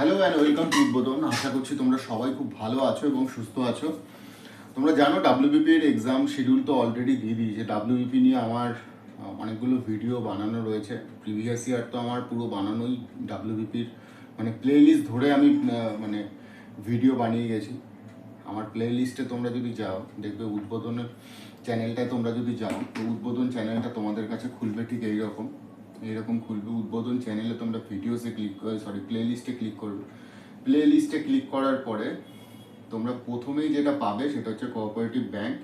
Hello and welcome to উদ্বোধন আশা করছি তোমরা সবাই খুব ভালো আছো এবং সুস্থ আছো। তোমরা জানো ডাব্লিউবিপির এক্সাম শিডিউল তো অলরেডি দিয়ে দিয়েছে। ডাব্লিউবিপি নিয়ে আমার অনেকগুলো ভিডিও বানানো রয়েছে। প্রিভিয়াস ইয়ার তো আমার পুরো বানানোই ডাব্লিউবিপির মানে প্লে লিস্ট ধরে আমি মানে ভিডিও বানিয়ে গেছি। আমার প্লে লিস্টে তোমরা যদি যাও, দেখবে উদ্বোধনের চ্যানেলটায় তোমরা যদি যাও, তো উদ্বোধন চ্যানেলটা তোমাদের কাছে খুলবে ঠিক এইরকম। এইরকম খুলবে। উদ্বোধন চ্যানেলে তোমরা ভিডিওসে ক্লিক সরি প্লে লিস্টে ক্লিক করবে। প্লে লিস্টে ক্লিক করার পরে তোমরা প্রথমেই যেটা পাবে সেটা হচ্ছে কোঅপারেটিভ ব্যাংক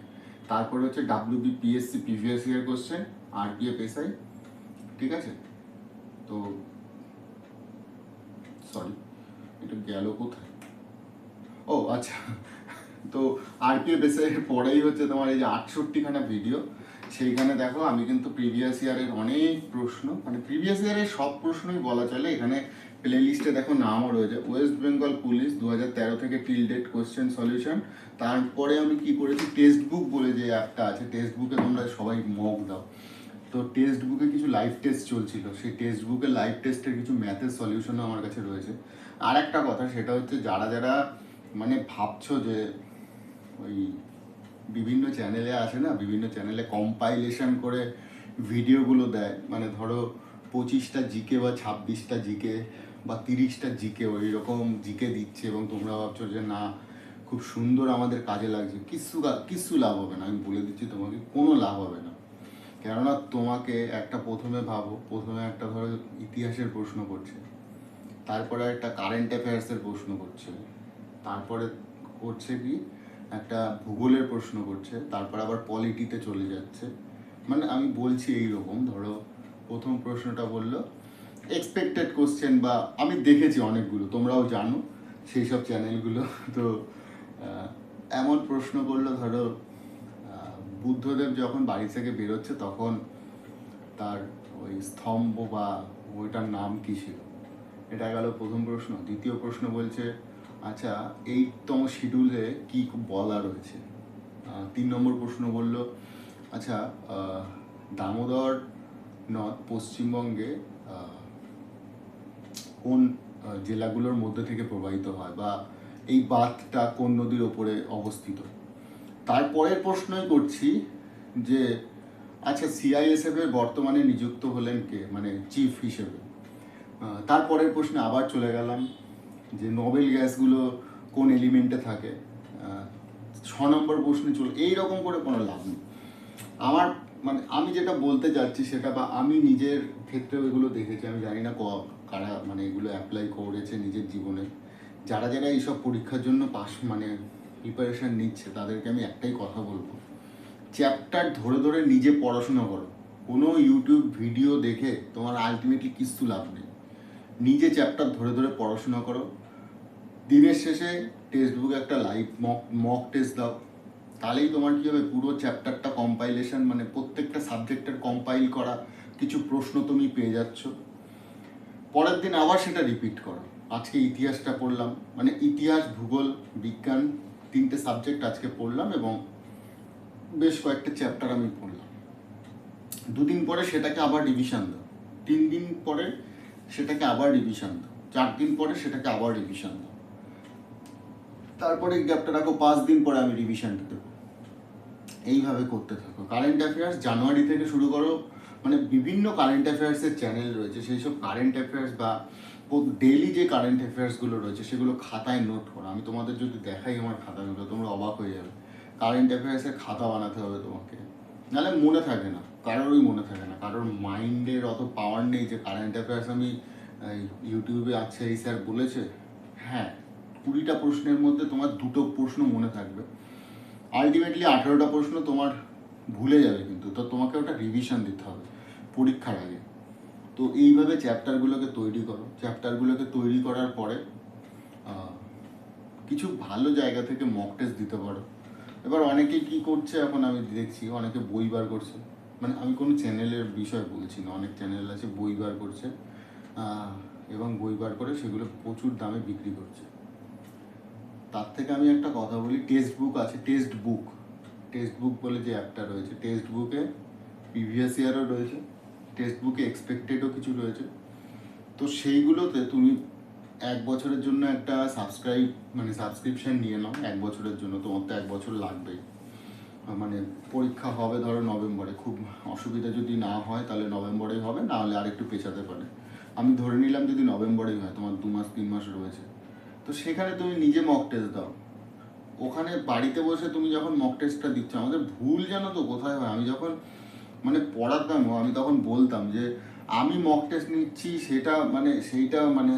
তারপরে হচ্ছে WB PSC previous year question আর পি আরপিএফ এসআই ঠিক আছে? তো সরি এটা গেল কোথায়? ও আচ্ছা তো আর পি আরপিএফ এসআই এর পরেই হচ্ছে তোমার এই যে আটষট্টিখানা ভিডিও সেইখানে দেখো, আমি কিন্তু প্রিভিয়াস ইয়ারের অনেক প্রশ্ন মানে প্রিভিয়াস ইয়ারের সব প্রশ্নই বলা চলে। এখানে প্লে লিস্টে দেখো নামও রয়েছে ওয়েস্ট বেঙ্গল পুলিশ দু থেকে টিল ডেট কোশ্চেন সলিউশন তারপরে আমি কি করেছি টেক্সট বুক বলে যে অ্যাপটা আছে টেক্সট বুকে তোমরা সবাই মক দাও। তো টেক্সট বুকে কিছু লাইভ টেস্ট চলছিল, সেই টেক্সট বুকে লাইভ টেস্টের কিছু ম্যাথের সলিউশনও আমার কাছে রয়েছে। আর একটা কথা, সেটা হচ্ছে যারা যারা মানে ভাবছ যে ওই বিভিন্ন চ্যানেলে আসে না, বিভিন্ন চ্যানেলে কম্পাইলেশন করে ভিডিওগুলো দেয়। মানে ধরো পঁচিশটা জিকে বা ছাব্বিশটা জিকে বা তিরিশটা জিকে ওই রকম জিকে দিচ্ছে এবং তোমরা ভাবছ যে না, খুব সুন্দর আমাদের কাজে লাগছে। কিচ্ছু কা- কিচ্ছু লাভ হবে না। আমি বলে দিচ্ছি তোমাকে, কোনো লাভ হবে না। কেননা তোমাকে একটা প্রথমে ভাবো, প্রথমে একটা ধরো ইতিহাসের প্রশ্ন করছে, তারপরে একটা কারেন্ট অ্যাফেয়ার্সের প্রশ্ন করছে, তারপরে করছে কি? একটা ভূগোলের প্রশ্ন করছে, তারপর আবার পলিটিতে চলে যাচ্ছে। মানে আমি বলছি এই রকম ধরো প্রথম প্রশ্নটা বলল এক্সপেক্টেড কোশ্চেন বা আমি দেখেছি অনেকগুলো, তোমরাও জানো সেই সব চ্যানেলগুলো। তো এমন প্রশ্ন করল, ধরো বুদ্ধদেব যখন বাড়ি থেকে বেরোচ্ছে তখন তার ওই স্তম্ভ বা ওইটার নাম কী ছিল? এটা গেল প্রথম প্রশ্ন। দ্বিতীয় প্রশ্ন বলছে আচ্ছা এইটতম শিডিউলে কি বলা রয়েছে? তিন নম্বর প্রশ্ন বলল আচ্ছা দামোদর নদ পশ্চিমবঙ্গে কোন জেলাগুলোর মধ্যে থেকে প্রবাহিত হয় বা এই বাঁধটা কোন নদীর ওপরে অবস্থিত? তারপরের প্রশ্নই করছি যে আচ্ছা সিআইএসএফ এর বর্তমানে নিযুক্ত হলেন কে? মানে চিফ হিসেবে। তারপরের প্রশ্নে আবার চলে গেলাম। যে নোবেল গ্যাসগুলো কোন এলিমেন্টে থাকে ছ নম্বর প্রশ্নে চলে, এইরকম করে কোনো লাভ নেই। আমার মানে আমি যেটা বলতে যাচ্ছি সেটা বা আমি নিজের ক্ষেত্রেও এগুলো দেখেছি, আমি জানি না কারা মানে এগুলো অ্যাপ্লাই করেছে নিজের জীবনে। যারা যারা এইসব পরীক্ষার জন্য পাস মানে প্রিপারেশন নিচ্ছে, তাদেরকে আমি একটাই কথা বলব। চ্যাপ্টার ধরে ধরে নিজে পড়াশোনা করো। কোনো ইউটিউব ভিডিও দেখে তোমার আলটিমেটলি কিচ্ছু লাভ নেই। নিজে চ্যাপ্টার ধরে ধরে পড়াশোনা করো। দিনের শেষে টেক্সট বুকে একটা লাইভ মক মক টেস্ট দাও। তাহলেই তোমার কী হবে? পুরো চ্যাপ্টারটা কম্পাইলেশন মানে প্রত্যেকটা সাবজেক্টের কম্পাইল করা কিছু প্রশ্ন তুমি পেয়ে যাচ্ছ। পরের দিন আবার সেটা রিপিট করো। আজকে ইতিহাসটা পড়লাম। মানে ইতিহাস, ভূগোল, বিজ্ঞান তিনটে সাবজেক্ট আজকে পড়লাম এবং বেশ কয়েকটা চ্যাপ্টার আমি পড়লাম। দুদিন পরে সেটাকে আবার রিভিশন দাও। তিন দিন পরে সেটাকে আবার রিভিশন দাও। চার দিন পরে সেটাকে আবার রিভিশন দাও। তারপরে গ্যাপটা রাখো, পাঁচ দিন পরে আমি রিভিশনটা দেবো। এইভাবে করতে থাকো। কারেন্ট অ্যাফেয়ার্স জানুয়ারি থেকে শুরু করো মানে বিভিন্ন কারেন্ট অ্যাফেয়ার্সের চ্যানেল রয়েছে, সেই সব কারেন্ট অ্যাফেয়ার্স বা ডেইলি যে কারেন্ট অ্যাফেয়ার্সগুলো রয়েছে, সেগুলো খাতায় নোট করো। আমি তোমাদের যদি দেখাই আমার খাতাগুলো তোমরা অবাক হয়ে যাবে। কারেন্ট অ্যাফেয়ার্সের খাতা বানাতে হবে তোমাকে। নাহলে মনে থাকে না, কারোরই মনে থাকে না। কারোর মাইন্ডের অত পাওয়ার নেই যে কারেন্ট অ্যাফেয়ার্স আমি ইউটিউবে আছে এই স্যার বলেছে। হ্যাঁ কুড়িটা প্রশ্নের মধ্যে তোমার দুটো প্রশ্ন মনে থাকবে। আলটিমেটলি আঠেরোটা প্রশ্ন তোমার ভুলে যাবে কিন্তু, তো তোমাকে ওটা রিভিশন দিতে হবে পরীক্ষার আগে। তো এইভাবে চ্যাপ্টারগুলোকে তৈরি করো। চ্যাপ্টারগুলোকে তৈরি করার পরে কিছু ভালো জায়গা থেকে মক টেস্ট দিতে পারো। এবার অনেকে কি করছে এখন আমি দেখছি, অনেকে বই বার করছে। মানে আমি কোনো চ্যানেলের বিষয় বলছি না, অনেক চ্যানেল আছে বই বার করছে এবং বই বার করে সেগুলো প্রচুর দামে বিক্রি করছে। তার থেকে আমি একটা কথা বলি টেক্সট বুক আছে টেক্সট বুক টেক্সট বুক বলে যে অ্যাপটা রয়েছে। টেক্সট বুকে প্রিভিয়াস ইয়ারও রয়েছে। টেক্সট বুকে এক্সপেক্টেডও কিছু রয়েছে। তো সেইগুলোতে তুমি এক বছরের জন্য একটা সাবস্ক্রাইব মানে সাবস্ক্রিপশন নিয়ে নাও, এক বছরের জন্য। তোমার তো এক বছর লাগবেই। মানে পরীক্ষা হবে ধরো নভেম্বরে। খুব অসুবিধা যদি না হয়, তাহলে নভেম্বরেই হবে, না হলে আর একটু পেছাতে পারে। আমি ধরে নিলাম যদি নভেম্বরেই হয়, তোমার দু মাস, তিন মাস রয়েছে। তো সেখানে তুমি নিজে মক টেস্ট দাও। ওখানে বাড়িতে বসে তুমি যখন মক টেস্টটা দিচ্ছ, আমাদের ভুল জানো তো কোথায় হয়? আমি যখন মানে পড়াতাম, আমি তখন বলতাম যে, আমি মক টেস্ট নিচ্ছি, সেটা মানে সেইটা মানে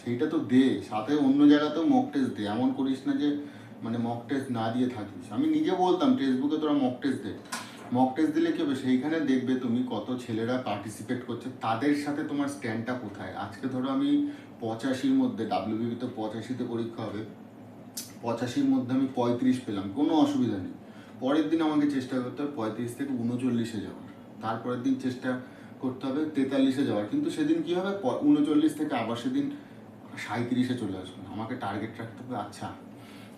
সেইটা তো দে, সাথে অন্য জায়গাতেও মক টেস্ট দে। এমন করিস না যে মানে মক টেস্ট না দিয়ে থাকিস। আমি নিজে বলতাম টেক্সটবুকে তোরা মক টেস্ট দে। মক টেস্ট দিলে কি হবে? সেইখানে দেখবে তুমি কত ছেলেরা পার্টিসিপেট করছে, তাদের সাথে তোমার স্ট্যান্ডটা কোথায়? আজকে ধরো আমি পঁচাশির মধ্যে ডাব্লিউবিতে পঁচাশিতে পরীক্ষা হবে। পঁচাশির মধ্যে আমি পঁয়ত্রিশ পেলাম, কোনো অসুবিধা নেই। পরের দিন আমাকে চেষ্টা করতে হবে পঁয়ত্রিশ থেকে উনচল্লিশে যাওয়ার। তারপরের দিন চেষ্টা করতে হবে তেতাল্লিশে যাওয়ার। কিন্তু সেদিন কি হবে? উনচল্লিশ থেকে আবার সেদিন সাঁত্রিশে চলে আসবে আমাকে টার্গেট রাখতে হবে আচ্ছা।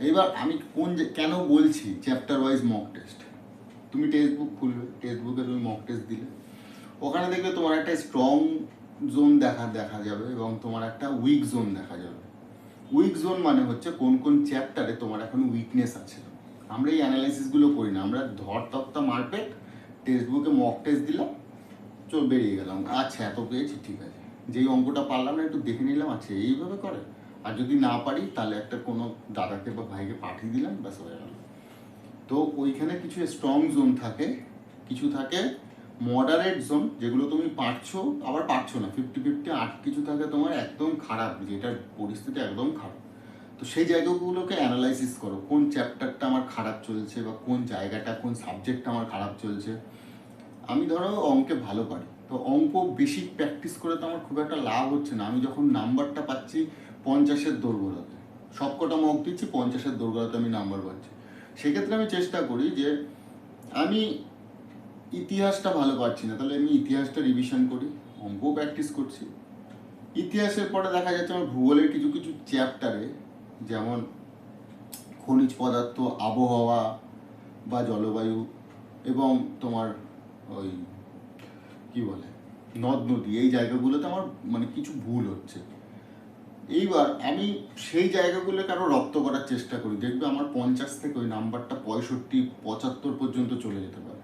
এইবার আমি কোন যে- কেন বলছি চ্যাপ্টার ওয়াইজ মক টেস্ট তুমি টেক্সট বুক খুলবে টেক্সট বুকে তুমি মক টেস্ট দিলে। ওখানে দেখবে তোমার একটা স্ট্রং জোন দেখা দেখা যাবে এবং তোমার একটা উইক জোন দেখা যাবে। উইক জোন মানে হচ্ছে কোন কোন চ্যাপ্টারে তোমার এখন উইকনেস আছে। আমরা এই অ্যানালাইসিসগুলো করি না। আমরা ধর তক্তা মারপেট টেক্সট বুকে মক টেস্ট দিলাম চল বেরিয়ে গেলাম। আচ্ছা এত পেয়েছি, ঠিক আছে। যেই অঙ্কটা পারলাম না, একটু দেখে নিলাম আচ্ছা এইভাবে করে। আর যদি না পারি, তাহলে একটা কোনো দাদাকে বা ভাইকে পাঠিয়ে দিলাম, ব্যাস হয়ে গেল। তো ওইখানে কিছু স্ট্রং জোন থাকে, কিছু থাকে মডারেট জোন যেগুলো তুমি পারছ, আবার পারছ না। ফিফটি ফিফটি আর কিছু থাকে তোমার একদম খারাপ, যেটার পরিস্থিতি একদম খারাপ। তো সেই জায়গাগুলোকে অ্যানালাইসিস করো, কোন চ্যাপ্টারটা আমার খারাপ চলছে বা কোন জায়গাটা, কোন সাবজেক্টটা আমার খারাপ চলছে। আমি ধরো অঙ্কে ভালো পারি, তো অঙ্ক বেশি প্র্যাকটিস করে তো আমার খুব একটা লাভ হচ্ছে না। আমি যখন নাম্বারটা পাচ্ছি পঞ্চাশের দোরগোড়াতে, সবকটা মক দিচ্ছি, পঞ্চাশের দোরগোড়াতে আমি নাম্বার পাচ্ছি। সেক্ষেত্রে আমি চেষ্টা করি যে, আমি ইতিহাসটা ভালো পাচ্ছি না, তাহলে আমি ইতিহাসটা রিভিশন করি, অঙ্কও প্র্যাকটিস করছি। ইতিহাসের পরে দেখা যাচ্ছে আমার ভূগোলের কিছু কিছু চ্যাপ্টারে যেমন খনিজ পদার্থ, আবহাওয়া বা জলবায়ু এবং তোমার ওই কি বলে, নদ নদী, এই জায়গাগুলোতে আমার মানে কিছু ভুল হচ্ছে। এইবার আমি সেই জায়গাগুলোকে আরও রপ্ত করার চেষ্টা করি, দেখবে আমার পঞ্চাশ থেকে ওই নাম্বারটা পঁয়ষট্টি, পঁচাত্তর পর্যন্ত চলে যেতে পারে।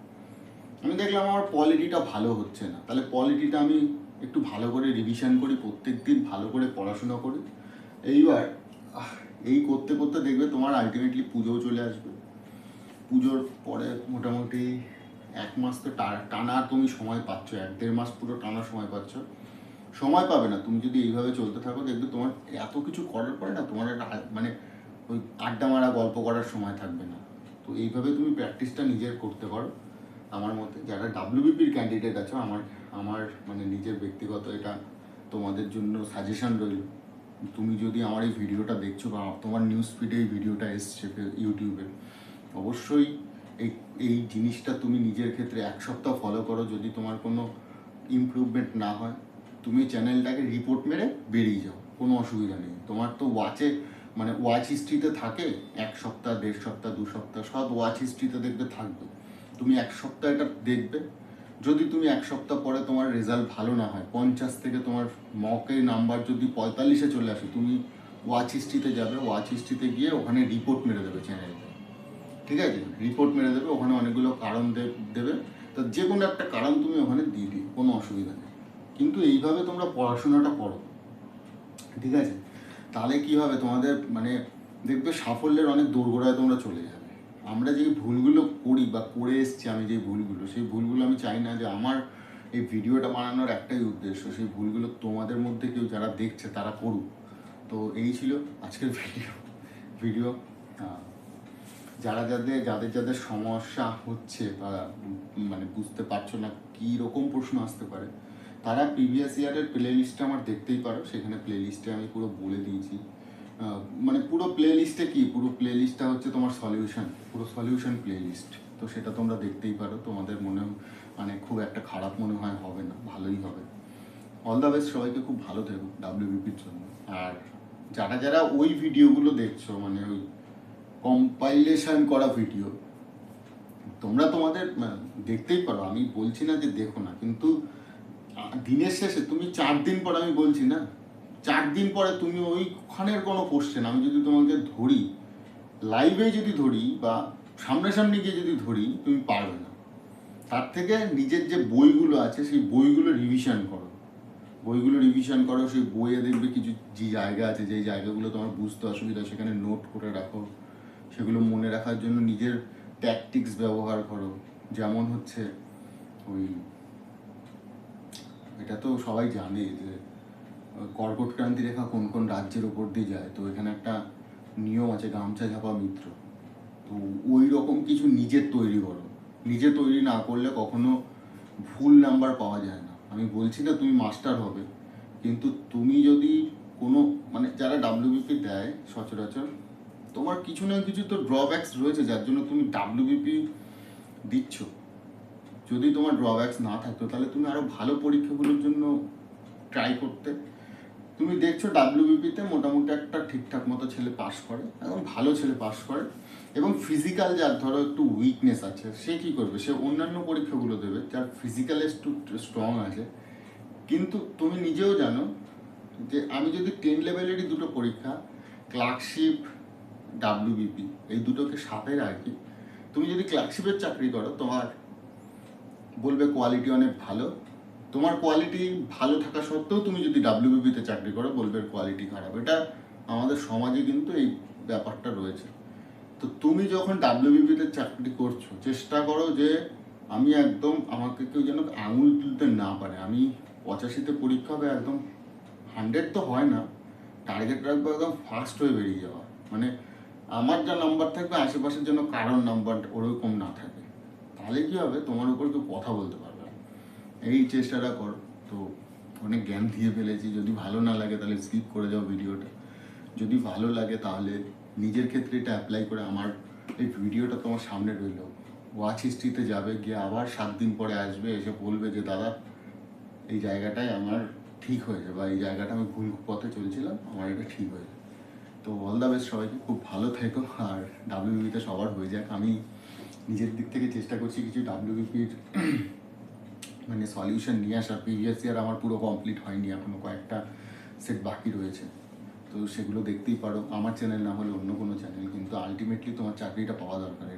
আমি দেখলাম আমার কোয়ালিটিটা ভালো হচ্ছে না। তাহলে কোয়ালিটিটা আমি একটু ভালো করে রিভিশন করি প্রত্যেক দিন ভালো করে পড়াশোনা করি। এইবার এই করতে করতে দেখবে তোমার আলটিমেটলি পুজোও চলে আসবে। পুজোর পরে মোটামুটি এক মাস তো টানা তুমি সময় পাচ্ছ, এক দেড় মাস পুরো টানা সময় পাচ্ছ। সময় পাবে না, তুমি যদি এইভাবে চলতে থাকো, দেখবে তোমার এত কিছু করার পরে না তোমার একটা মানে ওই আড্ডা মারা, গল্প করার সময় থাকবে না। তো এইভাবে তুমি প্র্যাকটিসটা নিজের করতে পারো। আমার মতে যারা ডাব্লিউবিপির ক্যান্ডিডেট আছো, আমার আমার মানে নিজের ব্যক্তিগত এটা তোমাদের জন্য সাজেশন রইল। তুমি যদি আমার এই ভিডিওটা দেখছ বা তোমার নিউজ ফিডে এই ভিডিওটা এসছে ইউটিউবে অবশ্যই এই এই জিনিসটা তুমি নিজের ক্ষেত্রে এক সপ্তাহ ফলো করো। যদি তোমার কোনো ইমপ্রুভমেন্ট না হয়, তুমি চ্যানেলটাকে রিপোর্ট মেরে বেরিয়ে যাও, কোনো অসুবিধা নেই। তোমার তো ওয়াচে মানে ওয়াচ হিস্ট্রিতে থাকে, এক সপ্তাহ, দেড় সপ্তাহ, দু সপ্তাহ, সব ওয়াচ হিস্ট্রিতে দেখবে থাকবে। তুমি এক সপ্তাহ এটা দেখবে। যদি তুমি এক সপ্তাহ পরে তোমার রেজাল্ট ভালো না হয়, পঞ্চাশ থেকে তোমার মকের নাম্বার যদি পঁয়তাল্লিশে চলে আসে, তুমি ওয়াচ হিস্ট্রিতে যাবে ওয়াচ হিস্ট্রিতে গিয়ে ওখানে রিপোর্ট মেরে দেবে চ্যানেলটা ঠিক আছে? রিপোর্ট মেরে দেবে, ওখানে অনেকগুলো কারণ দেবে। তো যে কোনো একটা কারণ তুমি ওখানে দিয়ে দিও, কোনো অসুবিধা নেই। কিন্তু এইভাবে তোমরা পড়াশোনাটা করো। ঠিক আছে? তাহলে কী হবে? তোমাদের মানে দেখবে সাফল্যের অনেক দোরগোড়ায় তোমরা চলে যাবে। আমরা যে ভুলগুলো করি বা করে এসছি, আমি যে ভুলগুলো, সেই ভুলগুলো আমি চাই না যে আমার এই ভিডিওটা বানানোর একটাই উদ্দেশ্য, সেই ভুলগুলো তোমাদের মধ্যে কেউ যারা দেখছে তারা করুক। তো এই ছিল আজকের ভিডিও। ভিডিও যারা যাদের যাদের যাদের সমস্যা হচ্ছে বা মানে বুঝতে পারছ না কী রকম প্রশ্ন আসতে পারে, তারা প্রিভিয়াস ইয়ারের প্লে লিস্টটা আমার দেখতেই পারো। সেখানে প্লে লিস্টে আমি পুরো বলে দিয়েছি। মানে পুরো প্লে লিস্টে কি? পুরো প্লে লিস্টটা হচ্ছে তোমার সলিউশন পুরো সলিউশন প্লে লিস্ট তো সেটা তোমরা দেখতেই পারো, তোমাদের মনে মানে খুব একটা খারাপ মনে হয়, হবে না, ভালোই হবে। অল দ্য বেস্ট সবাইকে খুব ভালো থেকো ডাব্লিউবিপির জন্য। আর যারা যারা ওই ভিডিওগুলো দেখছ মানে ওই কম্পাইলেশন করা ভিডিও তোমরা তোমাদের দেখতেই পারো। আমি বলছি না যে দেখো না, কিন্তু দিনের শেষে, তুমি চার দিন পর আমি বলছি না চার দিন পরে তুমি ওইখানের কোনো কোশ্চেন আমি যদি তোমাকে ধরি লাইভে যদি ধরি বা সামনাসামনি গিয়ে যদি ধরি, তুমি পারবে না তার থেকে নিজের যে বইগুলো আছে, সেই বইগুলো রিভিশন করো। বইগুলো রিভিশন করো, সেই বইয়ে দেখবে কিছু যে জায়গা আছে, যেই জায়গাগুলো তোমার বুঝতে অসুবিধা, সেখানে নোট করে রাখো। সেগুলো মনে রাখার জন্য নিজের ট্যাকটিক্স ব্যবহার করো। যেমন হচ্ছে, ওই, এটা তো সবাই জানে যে কর্কট ক্রান্তি রেখা কোন কোন রাজ্যের উপর দিয়ে যায়? তো এখানে একটা নিয়ম আছে, গামছা ঝাপা মিত্র। তো ওই রকম কিছু নিজের তৈরি করো। নিজে তৈরি না করলে কখনো ভুল নাম্বার পাওয়া যায় না। আমি বলছি না তুমি মাস্টার হবে, কিন্তু তুমি যদি কোনো মানে যারা ডাব্লিউবিপি দেয় সচরাচর, তোমার কিছু না কিছু তো ড্রব্যাকস রয়েছে, যার জন্য তুমি ডাব্লিউবিপি দিচ্ছ। যদি তোমার ড্রব্যাক্স না থাকতো, তাহলে তুমি আরও ভালো পরীক্ষাগুলোর জন্য ট্রাই করতে তুমি দেখছ ডাব্লিউবিপিতে মোটামুটি একটা ঠিকঠাক মতো ছেলে পাশ করে, একদম ভালো ছেলে পাশ করে এবং ফিজিক্যাল যার ধরো একটু উইকনেস আছে, সে কি করবে? সে অন্যান্য পরীক্ষাগুলো দেবে, যার ফিজিক্যাল একটু স্ট্রং আছে। কিন্তু তুমি নিজেও জানো যে আমি যদি টেন লেভেলেরই দুটো পরীক্ষা ক্লার্কশিপ ডাব্লিউবিপি এই দুটোকে সাথে রাখি, তুমি যদি ক্লার্কশিপের চাকরি করো, তোমার বলবে কোয়ালিটি অনেক ভালো তোমার কোয়ালিটি ভালো থাকা সত্ত্বেও তুমি যদি ডাব্লিউবিপিতে চাকরি করো, বলবে কোয়ালিটি খারাপ। এটা আমাদের সমাজে কিন্তু এই ব্যাপারটা রয়েছে। তো তুমি যখন ডাব্লিউবিপিতে চাকরি করছ, চেষ্টা করো যে আমি একদম আমাকে কেউ যেন আঙুল তুলতে না পারে। আমি পঁচাশিতে পরীক্ষা হবে, একদম হান্ড্রেড তো হয় না। টার্গেট রাখব, একদম ফার্স্ট হয়ে বেরিয়ে যাওয়া। মানে আমার যা নাম্বার থাকবে, আশেপাশের জন্য কারোর নাম্বার ওরকম না থাকে। তাহলে কি হবে? তোমার উপর কেউ কথা বলতে পারবে এই চেষ্টাটা কর। তো অনেক জ্ঞান দিয়ে ফেলেছি। যদি ভালো না লাগে তাহলে স্কিপ করে যাও ভিডিওটা যদি ভালো লাগে তাহলে নিজের ক্ষেত্রে এটা অ্যাপ্লাই করে আমার এই ভিডিওটা তোমার সামনে রইল। ওয়াচ হিস্ট্রিতে যাবে, গিয়ে আবার সাত দিন পরে আসবে, এসে বলবে যে, দাদা, এই জায়গাটায় আমার ঠিক হয়েছে বা এই জায়গাটা আমি ভুল পথে চলছিলাম, আমার এটা ঠিক হয়েছে। তো অল দ্য বেস্ট সবাইকে, খুব ভালো থেকো। আর ডাব্লিউবিতে সবার হয়ে যাক। আমি নিজের দিক থেকে চেষ্টা করছি কিছু ডাব্লিউবিপির মানে সলিউশন নিয়ে আসার প্রিভিয়াস ইয়ার আমার পুরো কমপ্লিট হয়নি এখনও কয়েকটা সেট বাকি রয়েছে। তো সেগুলো দেখতেই পারো। আমার চ্যানেল না হলে অন্য কোনো চ্যানেল কিন্তু আলটিমেটলি তোমার চাকরিটা পাওয়া দরকার। এটা